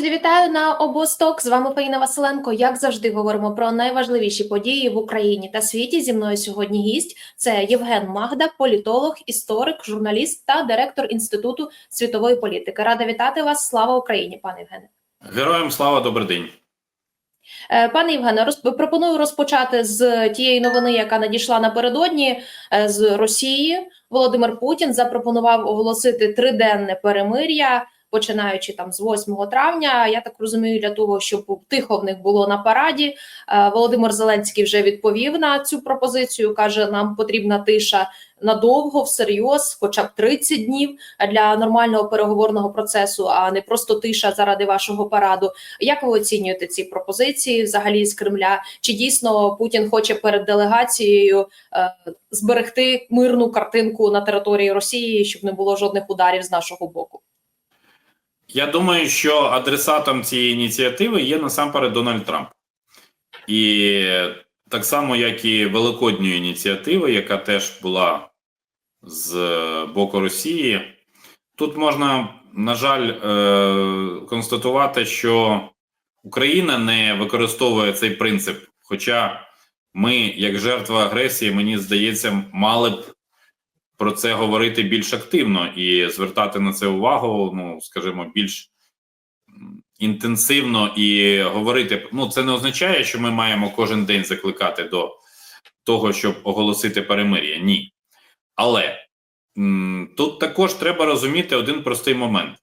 Друзі, вітаю на обосток. З вами Фаїна Василенко. Як завжди, говоримо про найважливіші події в Україні та світі. Зі мною сьогодні гість це Євген Магда, політолог, історик, журналіст та директор інституту світової політики. Рада вітати вас. Слава Україні, пане Євгене. Героям слава, добрий день. Е, Пане Євгене, розп... пропоную розпочати з тієї новини, яка надійшла напередодні е, з Росії. Володимир Путін запропонував оголосити триденне перемир'я, починаючи там з 8 травня. Я так розумію, для того, щоб тихо в них було на параді. Е, Володимир Зеленський вже відповів на цю пропозицію. каже: нам потрібна тиша надовго, всерйоз, хоча б 30 днів для нормального переговорного процесу, а не просто тиша заради вашого параду. Як ви оцінюєте ці пропозиції взагалі з Кремля? Чи дійсно Путін хоче перед делегацією е, зберегти мирну картинку на території Росії, щоб не було жодних ударів з нашого боку? Я думаю, що адресатом цієї ініціативи є насамперед Дональд Трамп. І так само, як і Великодньої ініціативи, яка теж була з боку Росії, тут можна, на жаль, е- констатувати, що Україна не використовує цей принцип. Хоча ми, як жертва агресії, мені здається, мали б про це говорити більш активно і звертати на це увагу, ну скажімо, більш інтенсивно і говорити. Ну, це не означає, що ми маємо кожен день закликати до того, щоб оголосити перемир'я. Ні. Але м тут також треба розуміти один простий момент: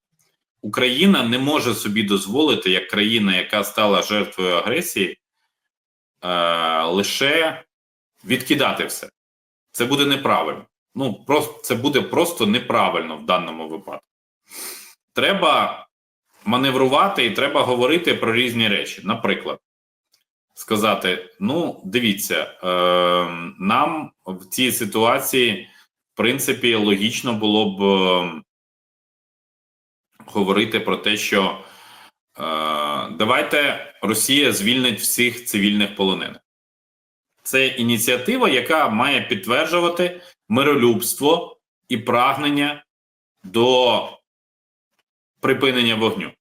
Україна не може собі дозволити, як країна, яка стала жертвою агресії, е лише відкидати все. Це буде неправильно. Ну, просто це буде просто неправильно в даному випадку. Треба маневрувати і треба говорити про різні речі. Наприклад, сказати: ну, дивіться, е, нам в цій ситуації, в принципі, логічно було б е, говорити про те, що е, давайте Росія звільнить всіх цивільних полонених. Це ініціатива, яка має підтверджувати миролюбство і прагнення до припинення вогню.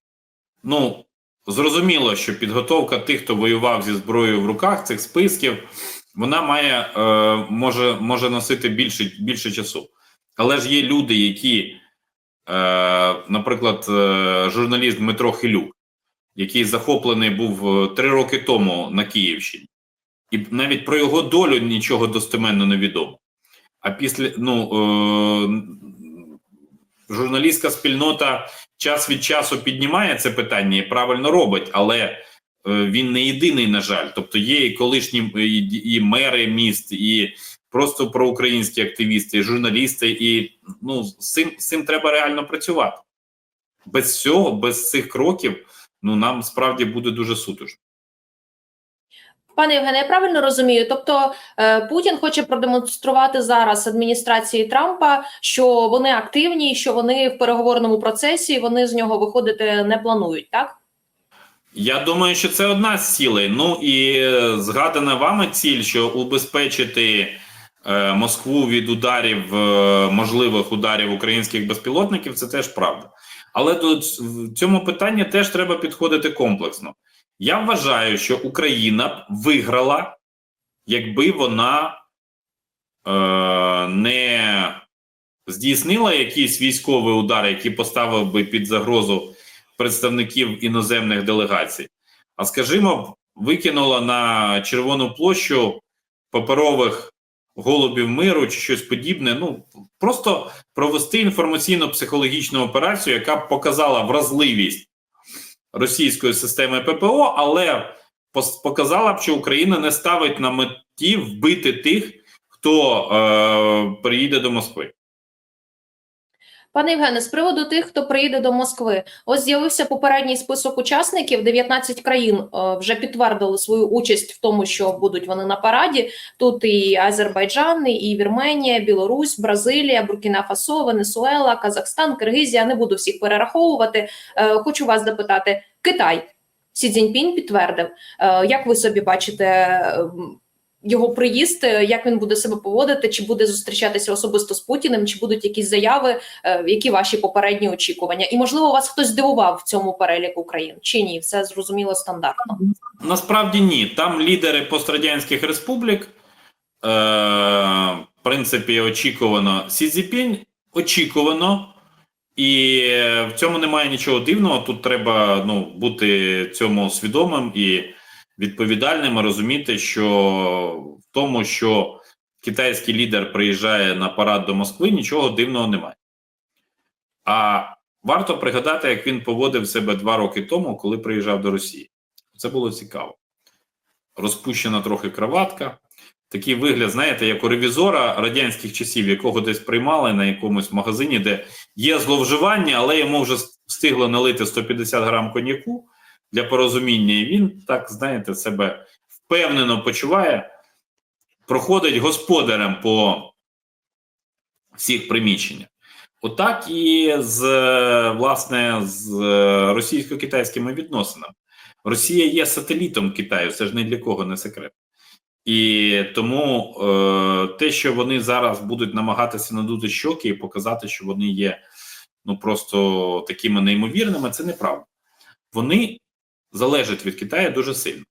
Ну, зрозуміло, що підготовка тих, хто воював зі зброєю в руках, цих списків, вона має е, може може носити більше більше часу. Але ж є люди, які, е, наприклад, е, журналіст Дмитро Хилюк, який захоплений був е, три роки тому на Київщині, і навіть про його долю нічого достеменно не відомо. А після ну е, журналістська спільнота час від часу піднімає це питання і правильно робить, але е, він не єдиний, на жаль. Тобто є і колишні і, і мери міст, і просто проукраїнські активісти, і журналісти, і ну з цим з цим треба реально працювати. Без цього, без цих кроків, ну нам справді буде дуже сутужно. Пане Євгене, я правильно розумію? Тобто е, Путін хоче продемонструвати зараз адміністрації Трампа, що вони активні, що вони в переговорному процесі, вони з нього виходити не планують, так? Я думаю, що це одна з цілей. Ну і згадана вами ціль, що убезпечити е, Москву від ударів, е, можливих ударів українських безпілотників, це теж правда. Але в цьому питанні теж треба підходити комплексно. Я вважаю, що Україна б виграла, якби вона е, не здійснила якийсь військовий удар, який поставив би під загрозу представників іноземних делегацій, а скажімо, викинула на Червону площу паперових голубів миру чи щось подібне. Ну просто провести інформаційно-психологічну операцію, яка б показала вразливість російської системи ППО, але показала б, що Україна не ставить на меті вбити тих, хто е, приїде до Москви. Пане Євгене, з приводу тих, хто приїде до Москви, ось з'явився попередній список учасників. 19 країн е, вже підтвердили свою участь в тому, що будуть вони на параді. Тут і Азербайджан, і Вірменія, Білорусь, Бразилія, Буркіна Фасо, Венесуела, Казахстан, Киргизія. Не буду всіх перераховувати. Е, хочу вас запитати: Китай Сі Цзіньпінь підтвердив. Е, як ви собі бачите? Його приїзд, е, як він буде себе поводити, чи буде зустрічатися особисто з Путіним, чи будуть якісь заяви, е, які ваші попередні очікування? І можливо, вас хтось здивував в цьому переліку країн чи ні? Все зрозуміло стандартно. Насправді ні. Там лідери пострадянських республік. Е, в принципі, очікувано Сі Цзіпінь, очікувано, і в цьому немає нічого дивного. Тут треба ну, бути цьому свідомим і відповідальним, розуміти, що в тому, що китайський лідер приїжджає на парад до Москви, нічого дивного немає. А варто пригадати, як він поводив себе два роки тому, коли приїжджав до Росії. Це було цікаво. Розпущена трохи краватка. Такий вигляд, знаєте, як у ревізора радянських часів, якого десь приймали на якомусь магазині, де є зловживання, але йому вже встигло налити 150 грам коньяку для порозуміння, і він так, знаєте, себе впевнено почуває, проходить господарем по всіх приміщеннях. Отак і з власне з російсько-китайськими відносинами. Росія є сателітом Китаю, це ж ні для кого не секрет. І тому е, те, що вони зараз будуть намагатися надути щоки і показати, що вони є ну просто такими неймовірними, це неправда. Вони залежать від Китаю дуже сильно.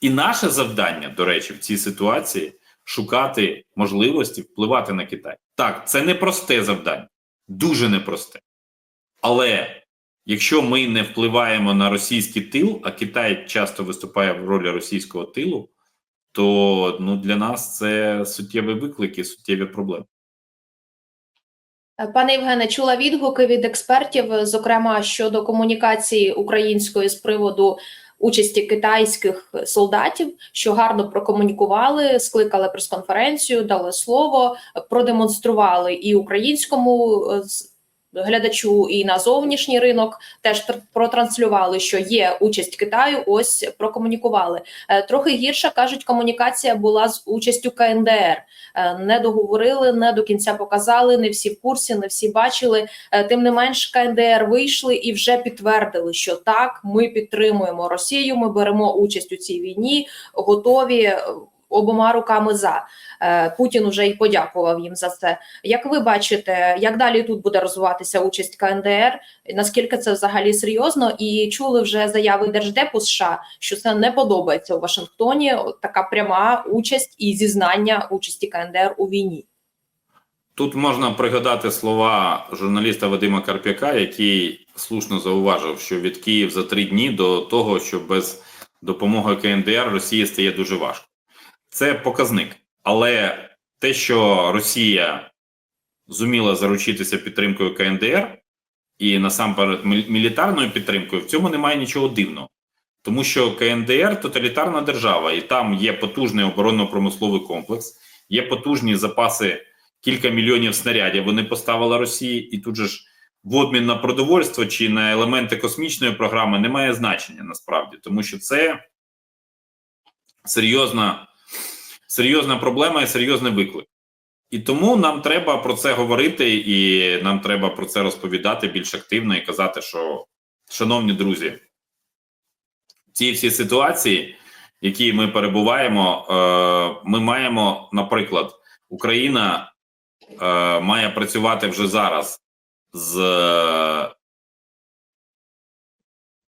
І наше завдання, до речі, в цій ситуації шукати можливості впливати на Китай. Так, це непросте завдання, дуже непросте. Але якщо ми не впливаємо на російський тил, а Китай часто виступає в ролі російського тилу, то ну, для нас це суттєві виклики, суттєві проблеми. Пане Євгене, чула відгуки від експертів, зокрема щодо комунікації української з приводу участі китайських солдатів, що гарно прокомунікували, скликали прес-конференцію, дали слово, продемонстрували і українському е, глядачу, і на зовнішній ринок теж тр- протранслювали, що є участь Китаю. Ось прокомунікували. Е, Трохи гірша кажуть, комунікація була з участю КНДР. Е, Не договорили, не до кінця показали. Не всі в курсі, не всі бачили. Е, Тим не менш, КНДР вийшли і вже підтвердили, що так, ми підтримуємо Росію. Ми беремо участь у цій війні, готові обома руками за. Е, Путін уже й подякував їм за це. Як ви бачите, як далі тут буде розвиватися участь КНДР? Наскільки це взагалі серйозно? І чули вже заяви Держдепу США, що це не подобається у Вашингтоні. Така пряма участь і зізнання участі КНДР у війні. Тут можна пригадати слова журналіста Вадима Карп'яка, який слушно зауважив, що від Київ за три дні до того, що без допомоги КНДР Росії стає дуже важко. Це показник. Але те, що Росія зуміла заручитися підтримкою КНДР і насамперед мілітарною підтримкою, в цьому немає нічого дивного. Тому що КНДР тоталітарна держава, і там є потужний оборонно-промисловий комплекс, є потужні запаси кілька мільйонів снарядів. Вони поставили Росії, і тут же ж в обмін на продовольство чи на елементи космічної програми немає значення насправді, тому що це серйозна, серйозна проблема і серйозний виклик. І тому нам треба про це говорити, і нам треба про це розповідати більш активно і казати, що, шановні друзі, ці всі ситуації, в які ми перебуваємо, е, ми маємо, наприклад, Україна е, має працювати вже зараз з е,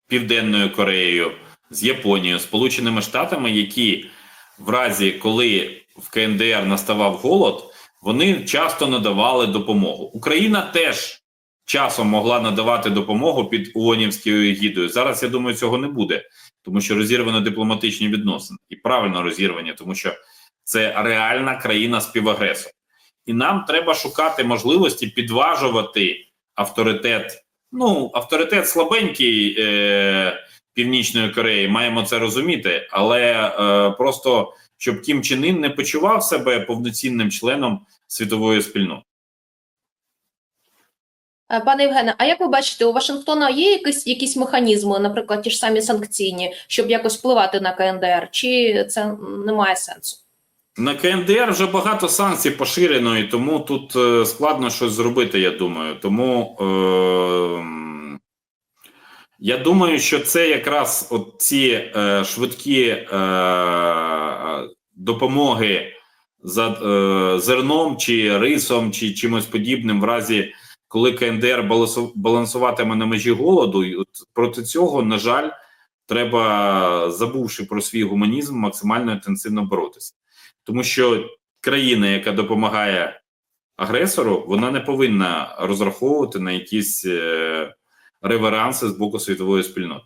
Південною Кореєю, з Японією, Сполученими Штатами, які в разі, коли в КНДР наставав голод, вони часто надавали допомогу. Україна теж часом могла надавати допомогу під ООНівською егідою. Зараз я думаю, цього не буде, тому що розірвано дипломатичні відносини і правильно розірвані, тому що це реальна країна співагресор. І нам треба шукати можливості підважувати авторитет. Ну, авторитет слабенький е, Північної Кореї, маємо це розуміти, але е, просто щоб Кім Чен Ін не почував себе повноцінним членом світової спільноти. Е, Пане Євгене, а як ви бачите, у Вашингтона є якісь, якісь механізми, наприклад, ті ж самі санкційні, щоб якось впливати на КНДР, чи це не має сенсу? На КНДР вже багато санкцій поширено, і тому тут е, складно щось зробити, я думаю. Тому е, я думаю, що це якраз от ці е, швидкі е, допомоги за е, зерном чи рисом, чи чимось подібним, в разі коли КНДР балансуватиме на межі голоду, і от проти цього, на жаль, треба, забувши про свій гуманізм, максимально інтенсивно боротися, тому що країна, яка допомагає агресору, вона не повинна розраховувати на якісь е, реверанси з боку світової спільноти.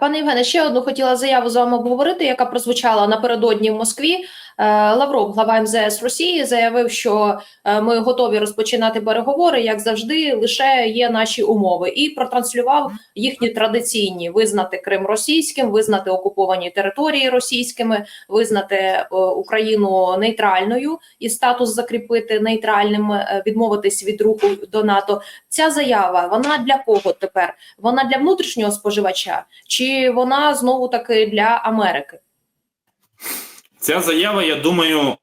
Пане Євгене, ще одну хотіла заяву з вами обговорити, яка прозвучала напередодні в Москві. Е, Лавров, глава МЗС Росії, заявив, що е, ми готові розпочинати переговори, як завжди, лише є наші умови, і протранслював їхні традиційні визнати Крим російським, визнати окуповані території російськими, визнати е, Україну нейтральною і статус закріпити нейтральним, відмовитись від руху до НАТО. Ця заява вона для кого тепер? Вона для внутрішнього споживача, чи вона знову таки для Америки? Ця заява, я думаю, е,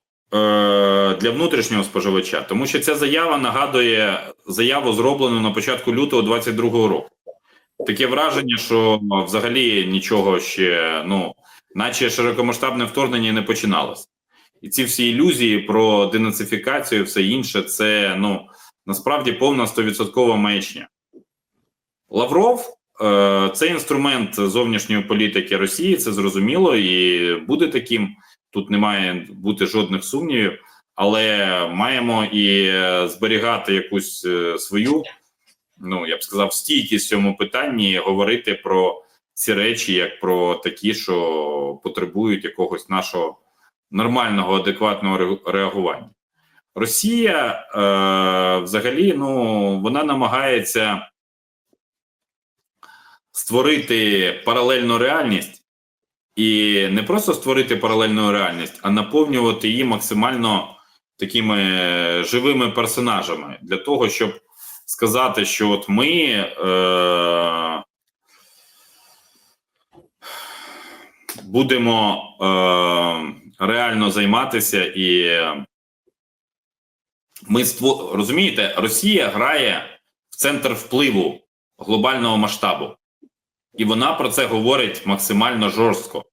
для внутрішнього споживача, тому що ця заява нагадує заяву, зроблену на початку лютого 2022 року. Таке враження, що взагалі нічого ще, ну, наче широкомасштабне вторгнення не починалося. І ці всі ілюзії про денацифікацію, і все інше, це ну насправді повна 100% маячня. Лавров е, це інструмент зовнішньої політики Росії, це зрозуміло, і буде таким. Тут немає бути жодних сумнівів, але маємо і е, зберігати якусь е, свою, ну я б сказав, стійкість в цьому питанні, говорити про ці речі як про такі, що потребують якогось нашого нормального, адекватного реагування. Росія е, взагалі ну вона намагається створити паралельну реальність. І не просто створити паралельну реальність, а наповнювати її максимально такими живими персонажами для того, щоб сказати, що от ми е, будемо е, реально займатися, і ми ство... розумієте, Росія грає в центр впливу глобального масштабу. І вона про це говорить максимально жорстко.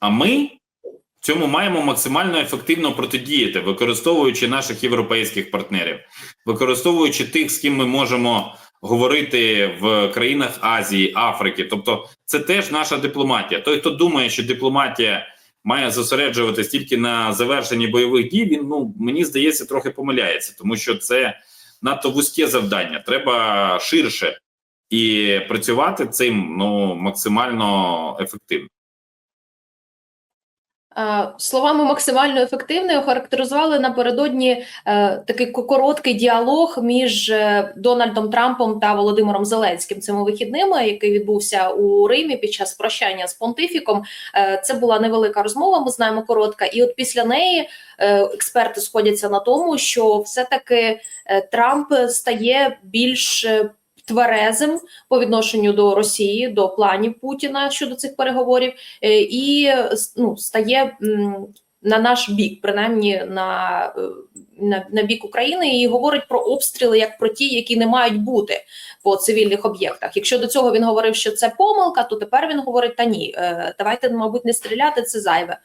А ми в цьому маємо максимально ефективно протидіяти, використовуючи наших європейських партнерів, використовуючи тих, з ким ми можемо говорити в країнах Азії, Африки. Тобто, це теж наша дипломатія. Той, хто думає, що дипломатія має зосереджуватись тільки на завершенні бойових дій, він ну мені здається трохи помиляється, тому що це надто вузьке завдання. Треба ширше і працювати цим ну максимально ефективно. Е, Словами максимально ефективною охарактеризували напередодні е, такий короткий діалог між е, Дональдом Трампом та Володимиром Зеленським цими вихідними, який відбувся у Римі під час прощання з понтифіком. Це була невелика розмова. Ми знаємо коротка, і от після неї експерти сходяться на тому, що все-таки е, Трамп стає більш тверезим по відношенню до Росії, до планів Путіна щодо цих переговорів, е, і ну, стає на наш бік, принаймні на, е, на, на бік України, і говорить про обстріли як про ті, які не мають бути по цивільних об'єктах. Якщо до цього він говорив, що це помилка, то тепер він говорить: та ні, е, давайте, мабуть, не стріляти, це зайве.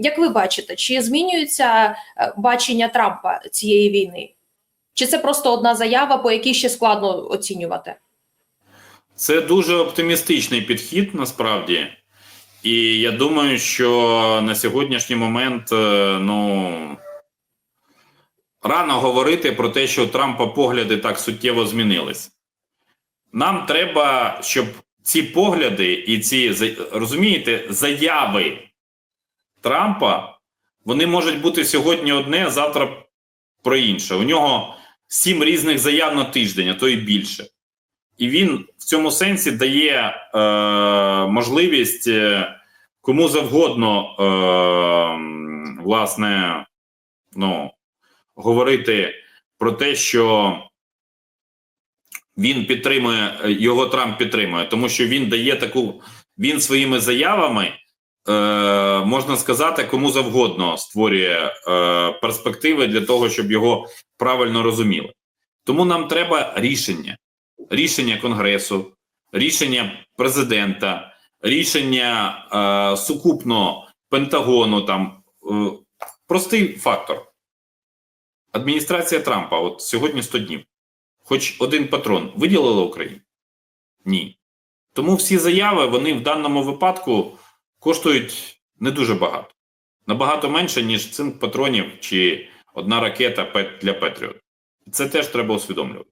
Як ви бачите, чи змінюється бачення Трампа цієї війни? Чи це просто одна заява, по якій ще складно оцінювати? Це дуже оптимістичний підхід насправді. І я думаю, що на сьогоднішній момент е, ну рано говорити про те, що у Трампа погляди так суттєво змінились. Нам треба, щоб ці погляди і ці розумієте, заяви Трампа вони можуть бути сьогодні одне, завтра про інше. У нього сім різних заяв на тиждень, а то і більше. І він в цьому сенсі дає е, можливість е, кому завгодно, е, власне, ну, говорити про те, що він підтримує, е, його Трамп підтримує, тому що він дає таку, він своїми заявами, е, можна сказати, кому завгодно створює е, перспективи для того, щоб його правильно розуміли. Тому нам треба рішення рішення Конгресу, рішення президента, рішення е, сукупно Пентагону. Там е, простий фактор. Адміністрація Трампа, от сьогодні 100 днів. Хоч один патрон виділила Україні? Ні. Тому всі заяви вони в даному випадку коштують не дуже багато. Набагато менше, ніж цинк патронів чи одна ракета для Петріот. Це теж треба усвідомлювати.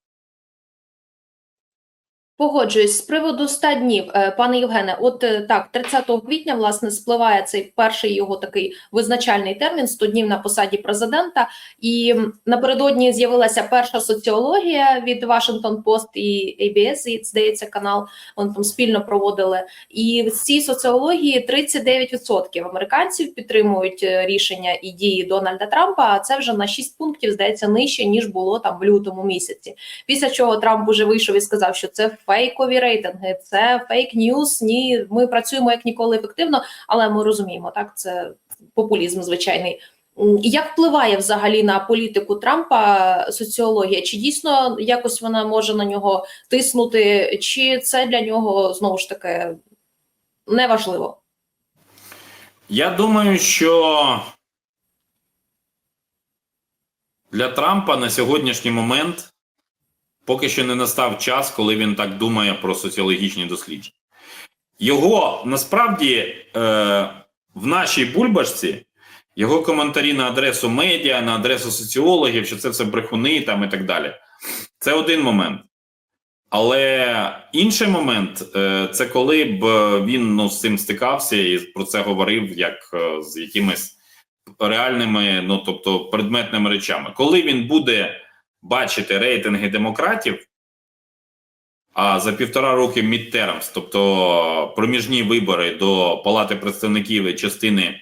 Погоджуюсь з приводу 100 днів, Е, пане Євгене. От е, так, 30 квітня власне спливає цей перший його такий визначальний термін 100 днів на посаді президента. І напередодні з'явилася перша соціологія від Washington Post і ABS, і, здається, канал. Вони там спільно проводили. І в цій соціології 39% американців підтримують е, рішення і дії Дональда Трампа. А це вже на 6 пунктів здається нижче ніж було там в лютому місяці. Після чого Трамп уже вийшов і сказав, що це фейкові рейтинги, це фейк ньюс. Ні, ми працюємо як ніколи ефективно, але ми розуміємо, так це популізм звичайний. Як впливає взагалі на політику Трампа соціологія? Чи дійсно якось вона може на нього тиснути, чи це для нього знову ж таки неважливо? Я думаю, що для Трампа на сьогоднішній момент поки що не настав час, коли він так думає про соціологічні дослідження. Його насправді е, в нашій бульбашці його коментарі на адресу медіа, на адресу соціологів, що це все брехуни там і так далі. Це один момент. Але інший момент е, це коли б він ну, з цим стикався і про це говорив як е, з якимись реальними, ну тобто предметними речами. Коли він буде бачити рейтинги демократів, а за півтора роки мідтермс, тобто проміжні вибори до Палати представників і частини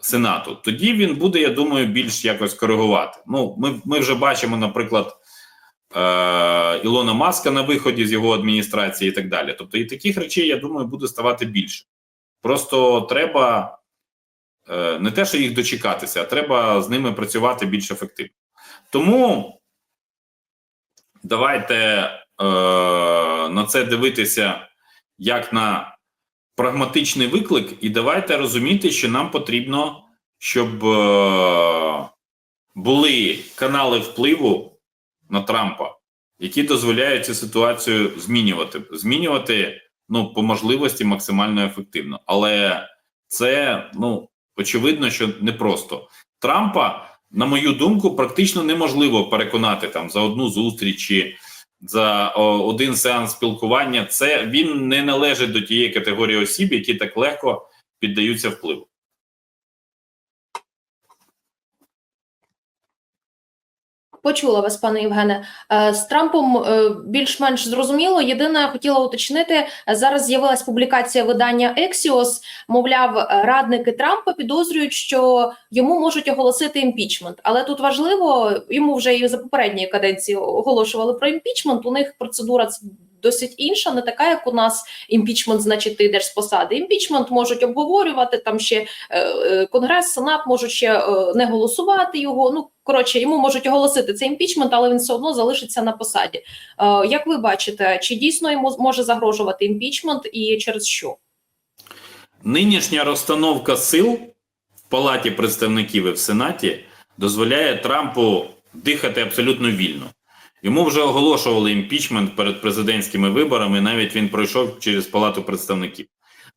Сенату, тоді він буде, я думаю, більш якось коригувати. Ну, ми, ми вже бачимо, наприклад. Е, Ілона Маска на виході з його адміністрації і так далі. Тобто, і таких речей, я думаю, буде ставати більше. Просто треба е, не те, що їх дочекатися, а треба з ними працювати більш ефективно. Тому давайте е, на це дивитися як на прагматичний виклик, і давайте розуміти, що нам потрібно, щоб е, були канали впливу на Трампа, які дозволяють цю ситуацію змінювати, змінювати ну по можливості максимально ефективно. Але це ну очевидно, що непросто. Трампа, на мою думку, практично неможливо переконати там за одну зустріч чи за о, один сеанс спілкування. Це він не належить до тієї категорії осіб, які так легко піддаються впливу. Почула вас, пане Євгене. Е, З Трампом е, більш-менш зрозуміло. Єдине, хотіла уточнити, е, зараз з'явилась публікація видання Ексіос. Мовляв, радники Трампа підозрюють, що йому можуть оголосити імпічмент. Але тут важливо, йому вже і за попередньої каденції оголошували про імпічмент. У них процедура досить інша, не така, як у нас імпічмент, значить, ти йдеш з посади. Імпічмент можуть обговорювати там ще е, е, Конгрес, Сенат можуть ще е, не голосувати його. Ну коротше, йому можуть оголосити цей імпічмент, але він все одно залишиться на посаді. Як ви бачите, чи дійсно йому може загрожувати імпічмент і через що? Нинішня розстановка сил в Палаті представників і в Сенаті дозволяє Трампу дихати абсолютно вільно. Йому вже оголошували імпічмент перед президентськими виборами. Навіть він пройшов через Палату представників.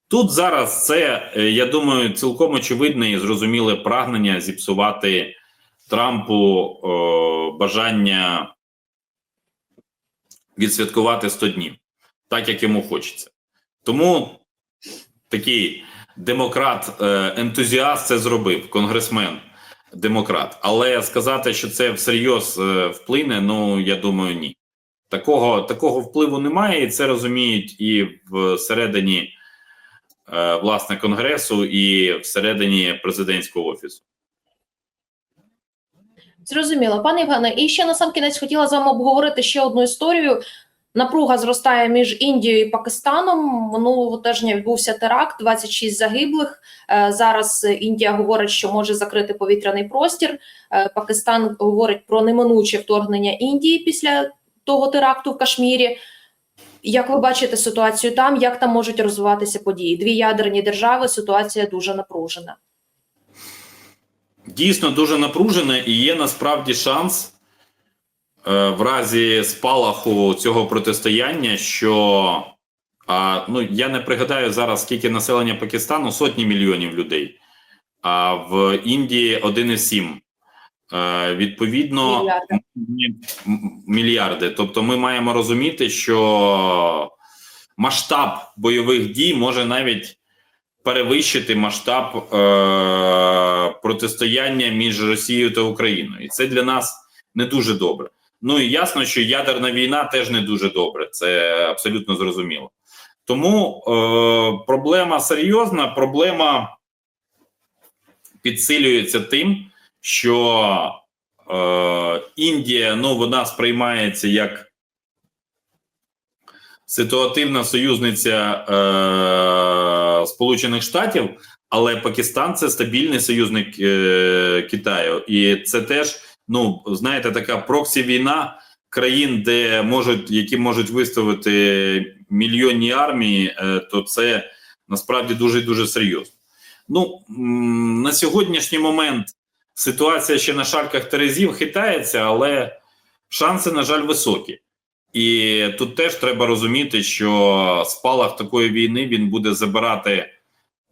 Тут зараз це, е, я думаю, цілком очевидне і зрозуміле прагнення зіпсувати Трампу е, бажання відсвяткувати 100 днів, так як йому хочеться. Тому такий демократ-ентузіаст це зробив, конгресмен демократ. Але сказати, що це всерйоз е, вплине, ну я думаю, ні. Такого такого впливу немає, і це розуміють і всередині е, власне конгресу, і всередині президентського офісу. Зрозуміло, пане Євгене, і ще на сам кінець хотіла з вами обговорити ще одну історію. Напруга зростає між Індією і Пакистаном. Минулого тижня відбувся теракт, 26 загиблих. Е, Зараз Індія говорить, що може закрити повітряний простір. Е, Пакистан говорить про неминуче вторгнення Індії після того теракту в Кашмірі. Як ви бачите ситуацію там? Як там можуть розвиватися події? Дві ядерні держави, ситуація дуже напружена. Дійсно дуже напружене і є насправді шанс в разі спалаху цього протистояння, що а, ну, я не пригадаю зараз, скільки населення Пакистану, сотні мільйонів людей, а в Індії 1,7. Е, відповідно, Мільярди. Мільярди. Тобто, ми маємо розуміти, що масштаб бойових дій може навіть перевищити масштаб е- протистояння між Росією та Україною, і це для нас не дуже добре. Ну і ясно, що ядерна війна теж не дуже добре. Це абсолютно зрозуміло. Тому е- проблема серйозна, проблема підсилюється тим, що е, Індія ну вона сприймається як ситуативна союзниця е, Сполучених Штатів, але Пакистан це стабільний союзник е, Китаю, і це теж ну знаєте, така проксі війна країн, де можуть які можуть виставити мільйонні армії, е, то це насправді дуже дуже серйозно. Ну на сьогоднішній момент ситуація ще на шарках Терезів хитається, але шанси, на жаль, високі. І тут теж треба розуміти, що спалах такої війни він буде забирати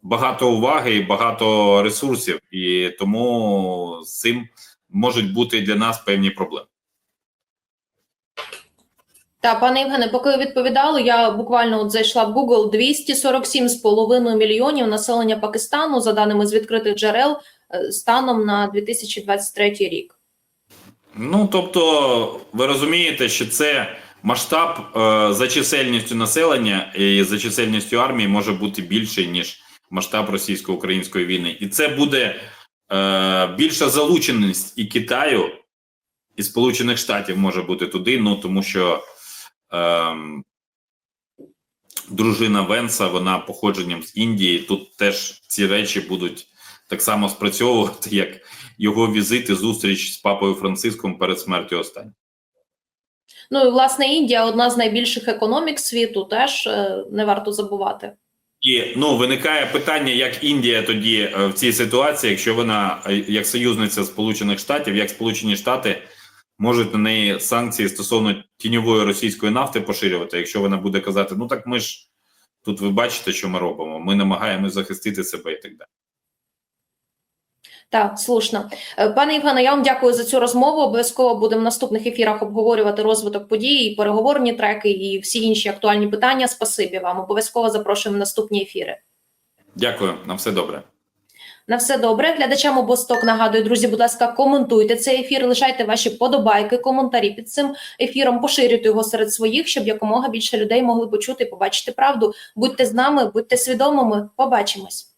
багато уваги і багато ресурсів, і тому з цим можуть бути для нас певні проблеми. Та пане Євгене, поки ви відповідали, я буквально от зайшла в Google 247,5 мільйонів населення Пакистану за даними з відкритих джерел е, станом на 2023 рік. Ну тобто, ви розумієте, що це масштаб е, за чисельністю населення і за чисельністю армії може бути більший ніж масштаб російсько-української війни, і це буде більша залученість і Китаю, і Сполучених Штатів може бути туди. Ну тому що е, дружина Венса, вона походженням з Індії. Тут теж ці речі будуть так само спрацьовувати, як його візит і зустріч з папою Франциском перед смертю останнього. Ну і власне Індія одна з найбільших економік світу, теж е, не варто забувати. І ну виникає питання, як Індія тоді е, в цій ситуації, якщо вона е, як союзниця Сполучених Штатів, як Сполучені Штати можуть на неї санкції стосовно тіньової російської нафти поширювати, якщо вона буде казати, ну так ми ж тут ви бачите, що ми робимо. Ми намагаємось захистити себе і так далі. Так, слушно. Е, Пане Євгене, я вам дякую за цю розмову. Обов'язково будемо в наступних ефірах обговорювати розвиток подій, і переговорні треки і всі інші актуальні питання. Спасибі вам. Обов'язково запрошуємо в наступні ефіри. Дякую, на все добре. На все добре. Глядачам обосток нагадую, друзі, будь ласка, коментуйте цей ефір, лишайте ваші подобайки, коментарі під цим ефіром, поширюйте його серед своїх, щоб якомога більше людей могли почути і побачити правду. Будьте з нами, будьте свідомими. Побачимось.